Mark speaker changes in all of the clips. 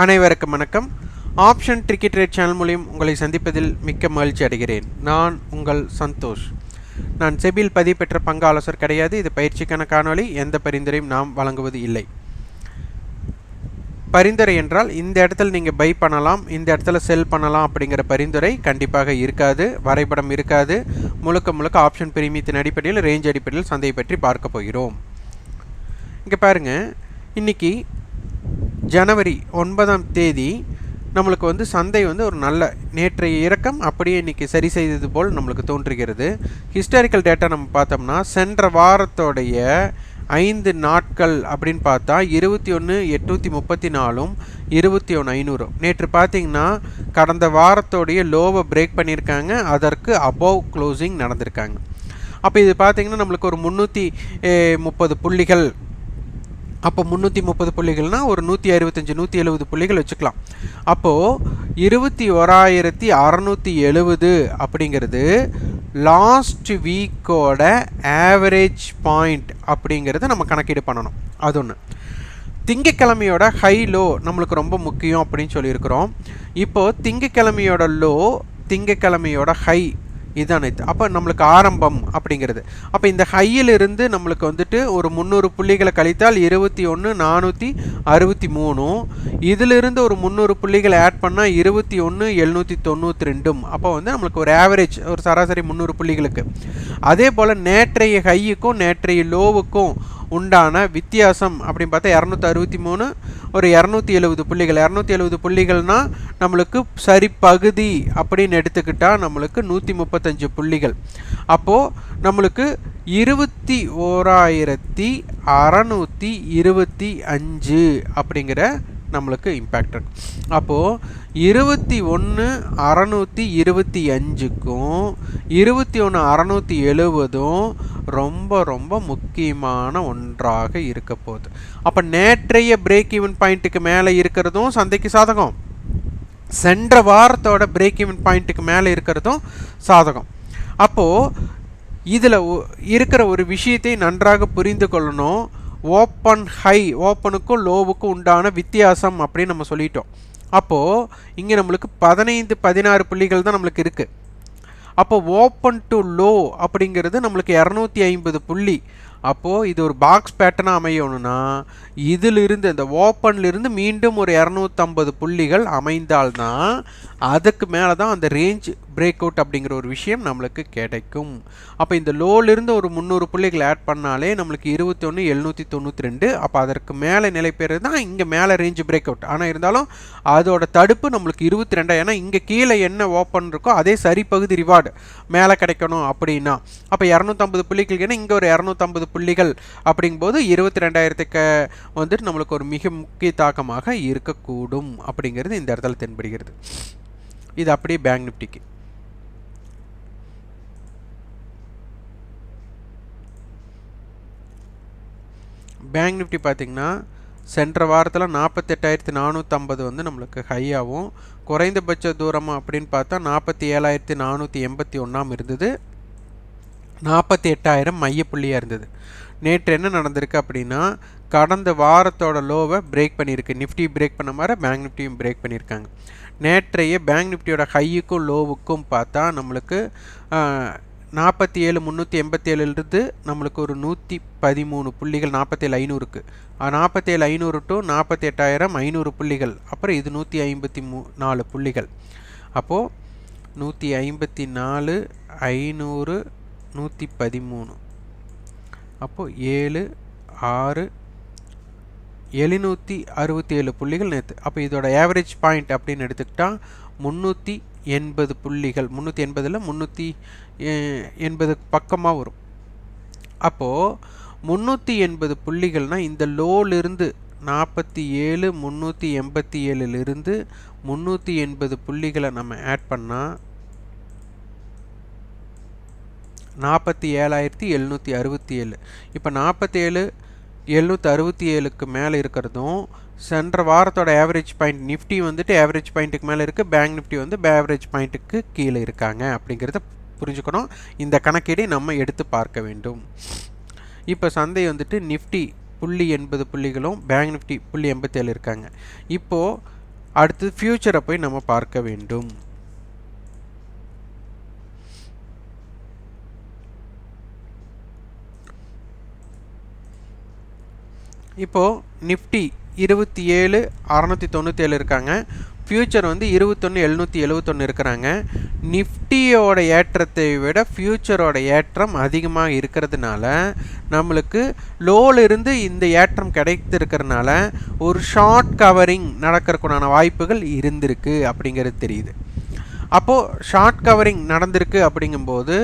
Speaker 1: அனைவருக்கும் வணக்கம். Option ticket rate channel மூலியம் உங்களை சந்திப்பதில் மிக்க மகிழ்ச்சி அடைகிறேன். நான் உங்கள் சந்தோஷ். நான் செபியில் பதிவு பெற்ற பங்கு ஆலோசர் கிடையாது. இது பயிற்சிக்கான காணொளி. எந்த பரிந்துரையும் நாம் வழங்குவது இல்லை. பரிந்துரை என்றால் இந்த இடத்துல நீங்கள் பை பண்ணலாம் இந்த இடத்துல செல் பண்ணலாம் அப்படிங்கிற பரிந்துரை கண்டிப்பாக இருக்காது. வரைபடம் இருக்காது. முழுக்க முழுக்க ஆப்ஷன் பிரீமியத்தின் அடிப்படையில் ரேஞ்ச் அடிப்படையில் சந்தையை பற்றி பார்க்க போகிறோம். இங்கே பாருங்கள் இன்றைக்கி ஜனவரி ஒன்பதாம் தேதி நம்மளுக்கு வந்து சந்தை வந்து ஒரு நல்ல நேற்றைய இறக்கம் அப்படியே இன்றைக்கி சரி செய்தது போல் நம்மளுக்கு தோன்றுகிறது. ஹிஸ்டாரிக்கல் டேட்டா நம்ம பார்த்தோம்னா சென்ற வாரத்தோடைய ஐந்து நாட்கள் அப்படின்னு பார்த்தா இருபத்தி ஒன்று எட்நூற்றி முப்பத்தி நாலும் இருபத்தி ஒன்று ஐநூறும் நேற்று பார்த்தீங்கன்னா கடந்த வாரத்தோடைய லோவை பிரேக் பண்ணியிருக்காங்க. அதற்கு அபோவ் க்ளோசிங் நடந்திருக்காங்க. அப்போ இது பார்த்திங்கன்னா நம்மளுக்கு ஒரு முந்நூற்றி முப்பது புள்ளிகள் அப்போ முந்நூற்றி முப்பது புள்ளிகள்னால் ஒரு நூற்றி அறுபத்தஞ்சி நூற்றி எழுபது புள்ளிகள் வச்சுக்கலாம். அப்போது இருபத்தி ஓராயிரத்தி அறநூற்றி எழுபது அப்படிங்கிறது லாஸ்ட் வீக்கோட ஆவரேஜ் பாயிண்ட் அப்படிங்கிறத நம்ம கணக்கீடு பண்ணணும். அது ஒன்று திங்கக்கிழமையோட ஹை லோ நம்மளுக்கு ரொம்ப முக்கியம் அப்படின்னு சொல்லியிருக்கிறோம். இப்போது திங்கக்கிழமையோட லோ திங்கக்கிழமையோட ஹை இதுதான் இது. அப்போ நம்மளுக்கு ஆரம்பம் அப்படிங்கிறது. அப்போ இந்த ஹையிலிருந்து நம்மளுக்கு வந்துட்டு ஒரு முந்நூறு புள்ளிகளை கழித்தால் இருபத்தி ஒன்று நானூற்றி அறுபத்தி மூணும் இதிலிருந்து ஒரு முந்நூறு புள்ளிகளை ஆட் பண்ணால் இருபத்தி ஒன்று எழுநூற்றி தொண்ணூற்றி ரெண்டும். அப்போ வந்து நம்மளுக்கு ஒரு ஆவரேஜ் ஒரு சராசரி முந்நூறு புள்ளிகளுக்கு. அதே போல் நேற்றைய ஹையுக்கும் நேற்றைய லோவுக்கும் உண்டான வித்தியாசம் அப்படின்னு பார்த்தா இரநூத்தி அறுபத்தி மூணு ஒரு இரநூத்தி எழுபது புள்ளிகள். இரநூத்தி எழுபது புள்ளிகள்னால் நம்மளுக்கு சரி பகுதி அப்படின்னு எடுத்துக்கிட்டால் நம்மளுக்கு நூற்றி முப்பத்தஞ்சு புள்ளிகள். அப்போது நம்மளுக்கு இருபத்தி ஓராயிரத்தி அறநூற்றி இருபத்தி அஞ்சு அப்படிங்கிற நம்மளுக்கு இம்பேக்ட் இருக்கு. அப்போது இருபத்தி ஒன்று அறநூற்றி இருபத்தி அஞ்சுக்கும் இருபத்தி ஒன்று அறநூற்றி எழுபதும் ரொம்ப ரொம்ப முக்கியமான ஒன்றாக இருக்க போகுது. அப்போ நேற்றைய பிரேக் ஈவன் பாயிண்ட்டுக்கு மேலே இருக்கிறதும் சந்தைக்கு சாதகம். சென்ற வாரத்தோட பிரேக் ஈவன் பாயிண்ட்டுக்கு மேலே இருக்கிறதும் சாதகம். அப்போது இதில் இருக்கிற ஒரு விஷயத்தை நன்றாக புரிந்து கொள்ளணும். ஓப்பன் ஹை ஓப்பனுக்கும் லோவுக்கும் உண்டான வித்தியாசம் அப்படின்னு நம்ம சொல்லிட்டோம். அப்போது இங்கே நம்மளுக்கு பதினைந்து பதினாறு புள்ளிகள் தான் நம்மளுக்கு இருக்குது அப்போ ஓப்பன் டு லோ அப்படிங்கிறது நம்மளுக்கு இரநூத்தி ஐம்பது புள்ளி. அப்போது இது ஒரு பாக்ஸ் பேட்டர்னாக அமையணும்னா இதிலிருந்து இந்த ஓப்பன்லேருந்து மீண்டும் ஒரு இரநூத்தம்பது புள்ளிகள் அமைந்தால்தான் அதுக்கு மேலே தான் அந்த ரேஞ்ச் பிரேக் அவுட் அப்படிங்கிற ஒரு விஷயம் நம்மளுக்கு கிடைக்கும். அப்போ இந்த லோலிருந்து ஒரு முந்நூறு புள்ளிகள் ஆட் பண்ணாலே நம்மளுக்கு இருபத்தொன்று எழுநூற்றி தொண்ணூற்றி ரெண்டு. அப்போ அதற்கு மேலே நிலை பெறுறது தான் இங்கே மேலே ரேஞ்ச் பிரேக் அவுட் ஆனால் இருந்தாலும் அதோட தடுப்பு நம்மளுக்கு இருபத்தி ரெண்டா ஏன்னா இங்கே கீழே என்ன ஓப்பன் இருக்கோ அதே சரி பகுதி ரிவார்டு மேலே கிடைக்கணும் அப்படின்னா. அப்போ இரநூத்தம்பது புள்ளிகள் ஏன்னா இங்கே ஒரு இரநூத்தம்பது புள்ளிகள் அப்படிங்கும்போது இருபத்தி ரெண்டாயிரத்துக்கு வந்துட்டு நம்மளுக்கு ஒரு மிக முக்கிய தாக்கமாக இருக்கக்கூடும் அப்படிங்கிறது இந்த இடத்துல தென்படுகிறது. இது அப்படியே பேங்க் நிஃப்டிக்கு பேங்க் நிஃப்டி பார்த்திங்கன்னா சென்ற வாரத்தில் நாற்பத்தெட்டாயிரத்தி நானூற்றம்பது வந்து நம்மளுக்கு ஹையாகவும் குறைந்தபட்ச தூரமாக அப்படின்னு பார்த்தா நாற்பத்தி ஏழாயிரத்தி நானூற்றி எண்பத்தி ஒன்றாம் இருந்தது. நாற்பத்தி எட்டாயிரம் மையப்புள்ளியாக இருந்தது. நேற்று என்ன நடந்திருக்கு அப்படின்னா கடந்த வாரத்தோட லோவை பிரேக் பண்ணியிருக்கு. நிஃப்டி பிரேக் பண்ண மாதிரி பேங்க் நிஃப்டியும் பிரேக் பண்ணியிருக்காங்க. நேற்றைய பேங்க் நிஃப்டியோட ஹையுக்கும் லோவுக்கும் பார்த்தா நம்மளுக்கு நாற்பத்தி ஏழு முந்நூற்றி எண்பத்தேழுலேருந்து நம்மளுக்கு ஒரு நூற்றி பதிமூணு புள்ளிகள் நாற்பத்தேழு ஐநூறுக்கு. நாற்பத்தேழு ஐநூறு டு நாற்பத்தி எட்டாயிரம் ஐநூறு புள்ளிகள். அப்புறம் இது நூற்றி ஐம்பத்தி மூ நாலு புள்ளிகள். அப்போது நூற்றி ஐம்பத்தி நாலு ஐநூறு நூற்றி பதிமூணு. அப்போது ஏழு ஆறு எழுநூற்றி அறுபத்தி ஏழு புள்ளிகள் நேற்று அப்போ இதோட ஆவரேஜ் பாயிண்ட் அப்படின்னு எடுத்துக்கிட்டால் முந்நூற்றி எண்பது புள்ளிகள். முந்நூற்றி எண்பதில் முந்நூற்றி எண்பது பக்கமாக வரும். அப்போது முந்நூற்றி எண்பது புள்ளிகள்னால் இந்த லோலிருந்து நாற்பத்தி ஏழு முந்நூற்றி எண்பத்தி ஏழுலேருந்து முந்நூற்றி எண்பது புள்ளிகளை நம்ம ஆட் பண்ணால் நாற்பத்தி ஏழாயிரத்தி எழுநூற்றி அறுபத்தி ஏழு இப்போ நாற்பத்தேழு எழுநூற்றி அறுபத்தி ஏழுக்கு மேலே இருக்கிறதும் சென்ற வாரத்தோட ஆவரேஜ் பாயிண்ட் நிஃப்டி வந்துட்டு ஆவரேஜ் பாயிண்ட்டுக்கு மேலே இருக்குது பேங்க் நிஃப்டி வந்து ஆவரேஜ் பாயிண்ட்டுக்கு கீழே இருக்காங்க அப்படிங்கிறத புரிஞ்சுக்கணும். இந்த கணக்கீடை நம்ம எடுத்து பார்க்க வேண்டும். இப்போ சந்தை வந்துட்டு நிஃப்டி புள்ளி எண்பது புள்ளிகளும் பேங்க் நிஃப்டி புள்ளி எண்பத்தேழு இருக்காங்க. இப்போது அடுத்து ஃப்யூச்சரை போய் நம்ம பார்க்க வேண்டும். இப்போது நிஃப்டி இருபத்தி ஏழு அறநூற்றி தொண்ணூற்றி ஏழு இருக்காங்க. ஃப்யூச்சர் வந்து இருபத்தொன்று எழுநூற்றி எழுவத்தொன்று இருக்கிறாங்க. நிஃப்டியோட ஏற்றத்தை விட ஃப்யூச்சரோட ஏற்றம் அதிகமாக இருக்கிறதுனால நம்மளுக்கு லோலிருந்து இந்த ஏற்றம் கிடைத்திருக்கிறதுனால ஒரு ஷார்ட் கவரிங் நடக்கிறதுக்குண்டான வாய்ப்புகள் இருந்திருக்கு அப்படிங்கிறது தெரியுது. அப்போது ஷார்ட் கவரிங் நடந்திருக்கு அப்படிங்கும்போது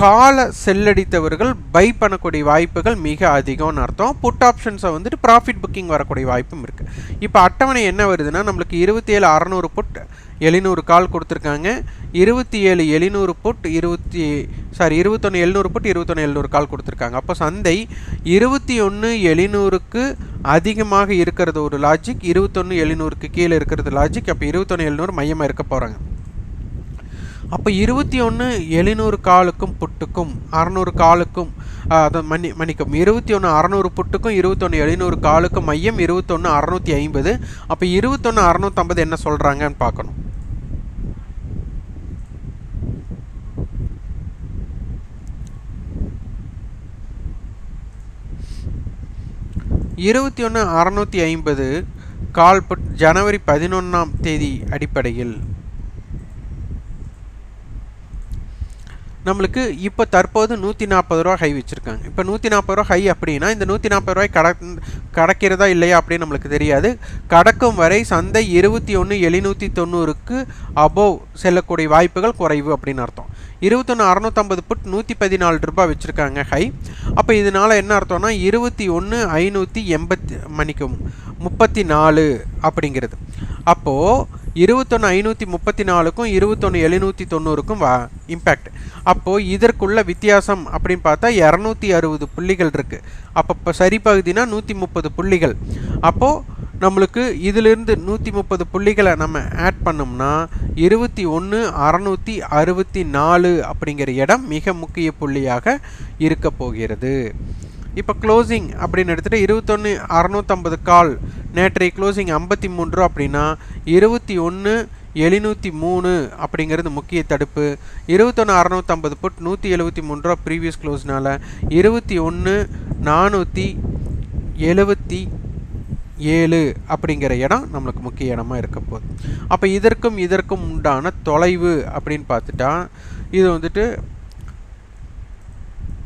Speaker 1: காலை செல்லடித்தவர்கள் பை பண்ணக்கூடிய வாய்ப்புகள் மிக அதிகம்னு அர்த்தம். புட் ஆப்ஷன்ஸை வந்துட்டு ப்ராஃபிட் புக்கிங் வரக்கூடிய வாய்ப்பும் இருக்குது இப்போ அட்டவணை என்ன வருதுன்னா நம்மளுக்கு இருபத்தி ஏழு அறநூறு புட் எழுநூறு கால் கொடுத்துருக்காங்க. இருபத்தி ஏழு எழுநூறு புட் இருபத்தி சாரி இருபத்தொன்று எழுநூறு புட் இருபத்தொன்று எழுநூறு கால் கொடுத்துருக்காங்க. அப்போ சந்தை இருபத்தி ஒன்று எழுநூறுக்கு அதிகமாக இருக்கிறது ஒரு லாஜிக் இருபத்தொன்று எழுநூறுக்கு கீழே இருக்கிறது லாஜிக் அப்போ இருபத்தொன்று எழுநூறு மையமாக இருக்க போகிறாங்க அப்போ இருபத்தி ஒன்று எழுநூறு காலுக்கும் புட்டுக்கும் அறநூறு காலுக்கும் அதை மன்னி மன்னிக்கும் இருபத்தி ஒன்று அறநூறு புட்டுக்கும் இருபத்தொன்று எழுநூறு காலுக்கும் மையம் இருபத்தொன்று அறநூற்றி ஐம்பது. அப்போ இருபத்தொன்று அறநூற்றம்பது என்ன சொல்கிறாங்கன்னு பார்க்கணும். இருபத்தி ஒன்று அறநூற்றி ஐம்பது கால் புட் ஜனவரி பதினொன்றாம் தேதி அடிப்படையில் நம்மளுக்கு இப்போ தற்போது நூற்றி நாற்பது ரூபா ஹை வச்சுருக்காங்க. இப்போ நூற்றி நாற்பது ரூபா ஹை அப்படின்னா இந்த நூற்றி நாற்பது ரூபாய் கட கடக்கிறதா இல்லையா அப்படின்னு நம்மளுக்கு தெரியாது. கடக்கும் வரை சந்தை இருபத்தி ஒன்று எழுநூற்றி தொண்ணூறுக்கு அபோவ் செல்லக்கூடிய வாய்ப்புகள் குறைவு அப்படின்னு அர்த்தம். இருபத்தொன்று அறநூற்றம்பது புட் நூற்றி பதினாலு ரூபாய் வச்சுருக்காங்க ஹை. அப்போ இதனால் என்ன அர்த்தம்னா இருபத்தி ஒன்று ஐநூற்றி எண்பத்தி மணிக்கும் முப்பத்தி நாலு அப்படிங்கிறது. அப்போது இருபத்தொன்று ஐநூற்றி முப்பத்தி நாலுக்கும் இருபத்தொன்று எழுநூற்றி தொண்ணூறுக்கும் வா இம்பேக்ட் அப்போது இதற்குள்ள வித்தியாசம் அப்படின்னு பார்த்தா இரநூத்தி அறுபது புள்ளிகள் இருக்குது அப்போ இப்போ சரி பகுதினா நூற்றி முப்பது புள்ளிகள். அப்போது நம்மளுக்கு இதிலிருந்து நூற்றி முப்பது புள்ளிகளை நம்ம ஆட் பண்ணோம்னா இருபத்தி ஒன்று அறநூற்றி அறுபத்தி நாலு அப்படிங்கிற இடம் மிக முக்கிய புள்ளியாக இருக்க போகிறது. இப்போ க்ளோசிங் அப்படின்னு எடுத்துகிட்டு இருபத்தொன்று அறநூற்றம்பது கால். நேற்றைய க்ளோசிங் ஐம்பத்தி மூன்று அப்படின்னா இருபத்தி ஒன்று எழுநூற்றி மூணு அப்படிங்கிறது முக்கிய தடுப்பு. இருபத்தொன்று அறநூற்றம்பது புட் நூற்றி எழுபத்தி மூணு ரூபா ப்ரீவியஸ் க்ளோஸ்னால் இருபத்தி ஒன்று நானூற்றி எழுபத்தி ஏழு அப்படிங்கிற இடம் நம்மளுக்கு முக்கிய இடமா இருக்க போகுது. அப்போ இதற்கும் இதற்கும் உண்டான தொலைவு அப்படின்னு பார்த்துட்டா இது வந்துட்டு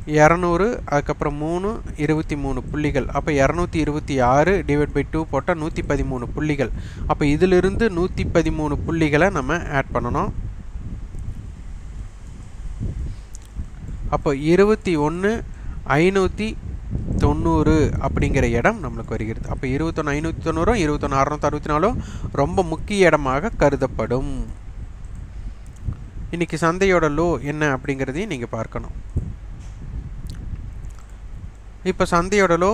Speaker 1: இரநூறு அதுக்கப்புறம் மூணு இருபத்தி மூணு புள்ளிகள். அப்போ இரநூத்தி இருபத்தி ஆறு டிவைட் பை டூ போட்டால் நூற்றி பதிமூணு புள்ளிகள். அப்போ இதிலிருந்து நூற்றி பதிமூணு புள்ளிகளை நம்ம ஆட் பண்ணணும். அப்போ இருபத்தி ஒன்று ஐநூற்றி தொண்ணூறு அப்படிங்கிற இடம் நம்மளுக்கு வருகிறது. அப்போ இருபத்தொன்று ஐநூற்றி தொண்ணூறும் இருபத்தொன்று அறநூற்றி அறுபத்தி நாலும் ரொம்ப முக்கிய இடமாக கருதப்படும். இன்றைக்கி சந்தையோட லோ என்ன அப்படிங்கிறதையும் நீங்கள் பார்க்கணும். இப்போ சந்தையோட லோ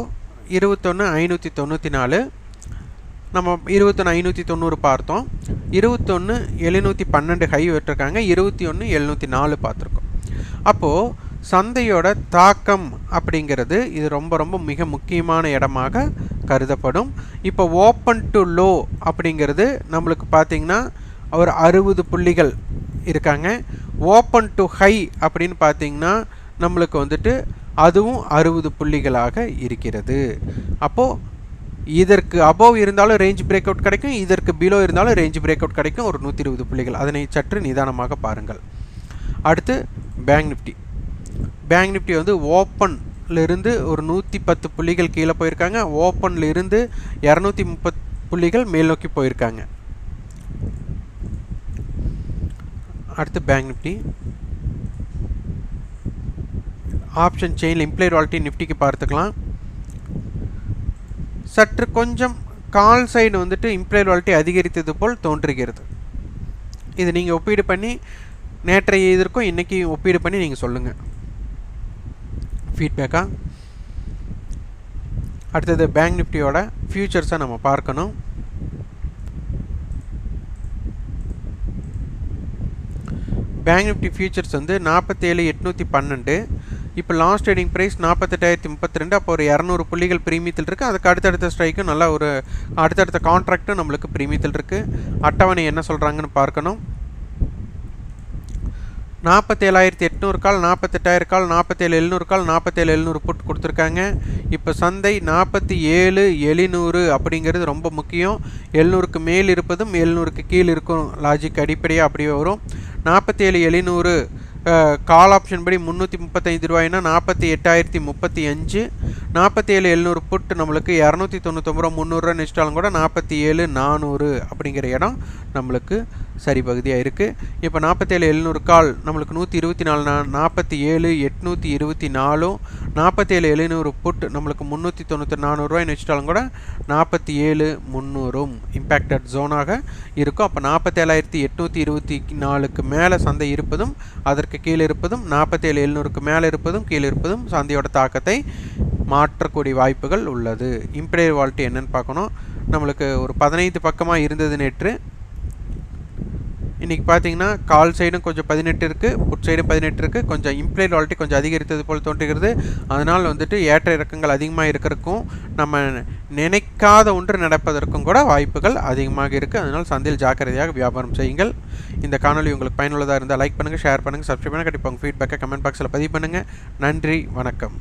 Speaker 1: இருபத்தொன்று ஐநூற்றி தொண்ணூற்றி நாலு நம்ம இருபத்தொன்று ஐநூற்றி தொண்ணூறு பார்த்தோம். இருபத்தொன்று எழுநூற்றி பன்னெண்டு ஹை விட்டுருக்காங்க. இருபத்தி ஒன்று எழுநூற்றி நாலு பார்த்துருக்கோம். அப்போது சந்தையோட தாக்கம் அப்படிங்கிறது இது ரொம்ப ரொம்ப மிக முக்கியமான இடமாக கருதப்படும். இப்போ ஓப்பன் டு லோ அப்படிங்கிறது நம்மளுக்கு பார்த்திங்கன்னா ஒரு அறுபது புள்ளிகள் இருக்காங்க. ஓப்பன் டு ஹை அப்படின்னு பார்த்திங்கன்னா நம்மளுக்கு வந்துட்டு அதுவும் அறுபது புள்ளிகளாக இருக்கிறது. அப்போது இதற்கு அபோவ் இருந்தாலும் ரேஞ்ச் பிரேக் அவுட் கிடைக்கும் இதற்கு பிலோ இருந்தாலும் ரேஞ்ச் பிரேக் அவுட் கிடைக்கும் ஒரு நூற்றி இருபது புள்ளிகள். அதனை சற்று நிதானமாக பாருங்கள். அடுத்து பேங்க் நிஃப்டி பேங்க் நிஃப்டி வந்து ஓப்பன்லேருந்து ஒரு நூற்றி பத்து புள்ளிகள் கீழே போயிருக்காங்க. ஓப்பனில் இருந்து இரநூத்தி முப்பத் புள்ளிகள் மேல் நோக்கி போயிருக்காங்க. அடுத்து பேங்க் நிஃப்டி ஆப்ஷன் செயினில் இம்ப்ளைட் வாலிட்டி நிஃப்டிக்கு பார்த்துக்கலாம். சற்று கொஞ்சம் கால் சைடு வந்துட்டு இம்ப்ளைட் வாலிட்டி அதிகரித்தது போல் தோன்றுகிறது. இது நீங்கள் ஒப்பீடு பண்ணி நேற்றைய இதற்கும் இன்றைக்கி ஒப்பீடு பண்ணி நீங்கள் சொல்லுங்கள் ஃபீட்பேக்காக அடுத்தது பேங்க் நிஃப்டியோட ஃப்யூச்சர்ஸை நம்ம பார்க்கணும். பேங்க் நிஃப்டி ஃபியூச்சர்ஸ் வந்து நாற்பத்தேழு எட்நூற்றி பன்னெண்டு. இப்போ லாஸ்ட் ட்ரேடிங் ப்ரைஸ் நாற்பத்தெட்டாயிரத்தி முப்பத்தி ரெண்டு அப்போ ஒரு இரநூறு புள்ளிகள் பிரீமியத்தில் இருக்குது அதுக்கு அடுத்தடுத்த ஸ்ட்ரைக்கும் நல்லா ஒரு அடுத்தடுத்த கான்ட்ராக்ட்டும் நம்மளுக்கு பிரீமியத்தில் இருக்குது அட்டவணை என்ன சொல்கிறாங்கன்னு பார்க்கணும். நாற்பத்தேழாயிரத்தி எட்நூறு கால் நாற்பத்தெட்டாயிரம் கால் நாற்பத்தேழு எழுநூறு கால் நாற்பத்தேழு எழுநூறு புட் கொடுத்துருக்காங்க. இப்போ சந்தை நாற்பத்தி ஏழு எழுநூறு அப்படிங்கிறது ரொம்ப முக்கியம். எழுநூறுக்கு மேல் இருப்பதும் எழுநூறுக்கு கீழ் இருக்கும் லாஜிக் அடிப்படையாக அப்படியே வரும். நாற்பத்தேழு எழுநூறு கால் ஆப்ஷன் படி முந்நூற்றி முப்பத்தைந்து ரூபாய்னா நாற்பத்தி எட்டாயிரத்தி முப்பத்தி அஞ்சு. நாற்பத்தி ஏழு எழுநூறு புட் நம்மளுக்கு இரநூத்தி தொண்ணூத்தொம்பது ரூபா முந்நூறுரூவா நிச்சிட்டாலும் கூட நாற்பத்தி ஏழு நானூறு அப்படிங்கிற இடம் நம்மளுக்கு சரி பகுதியாக இருக்குது இப்போ நாற்பத்தேழு எழுநூறு கால் நம்மளுக்கு நூற்றி இருபத்தி நாலு நா நாற்பத்தி ஏழு எட்நூற்றி இருபத்தி நாலும் நாற்பத்தேழு எழுநூறு புட் நம்மளுக்கு முந்நூற்றி தொண்ணூற்றி நானூறுரூவாய்னு வச்சுட்டாலும் கூட நாற்பத்தி ஏழு முந்நூறும் இம்பேக்டட் ஜோனாக இருக்கும். அப்போ நாற்பத்தேழாயிரத்தி எட்நூற்றி இருபத்தி நாலுக்கு மேலே சந்தை இருப்பதும் அதற்கு கீழே இருப்பதும் நாற்பத்தேழு எழுநூறுக்கு மேலே இருப்பதும் கீழே இருப்பதும் சந்தையோட தாக்கத்தை மாற்றக்கூடிய வாய்ப்புகள் உள்ளது. இம்பீரியர் வால்ட்டி என்னென்னு பார்க்கணும். நம்மளுக்கு ஒரு பதினைந்து பக்கமாக இருந்தது நேற்று. இன்றைக்கி பார்த்தீங்கன்னா கால் சைடும் கொஞ்சம் பதினெட்டு இருக்குது புட் சைடும் பதினெட்டு இருக்குது கொஞ்சம் இம்ப்ளைட் வால்ட்டி கொஞ்சம் அதிகரித்தது போல் தோன்றுகிறது. அதனால் வந்துட்டு ஏற்ற இறக்கங்கள் அதிகமாக இருக்கிறதுக்கும் நம்ம நினைக்காத ஒன்று நடப்பதற்கும் கூட வாய்ப்புகள் அதிகமாக இருக்குது அதனால் சந்தையில் ஜாக்கிரதையாக வியாபாரம் செய்யுங்கள். இந்த காணொலி உங்களுக்கு பயனுள்ளதாக இருந்தால் லைக் பண்ணுங்கள் ஷேர் பண்ணுங்கள் சப்ஸ்கிரைப் பண்ணுங்கள் கண்டிப்பாக உங்கள் ஃபீட்பேக்கை கமெண்ட் பாக்ஸில் பதிவு பண்ணுங்கள் நன்றி வணக்கம்.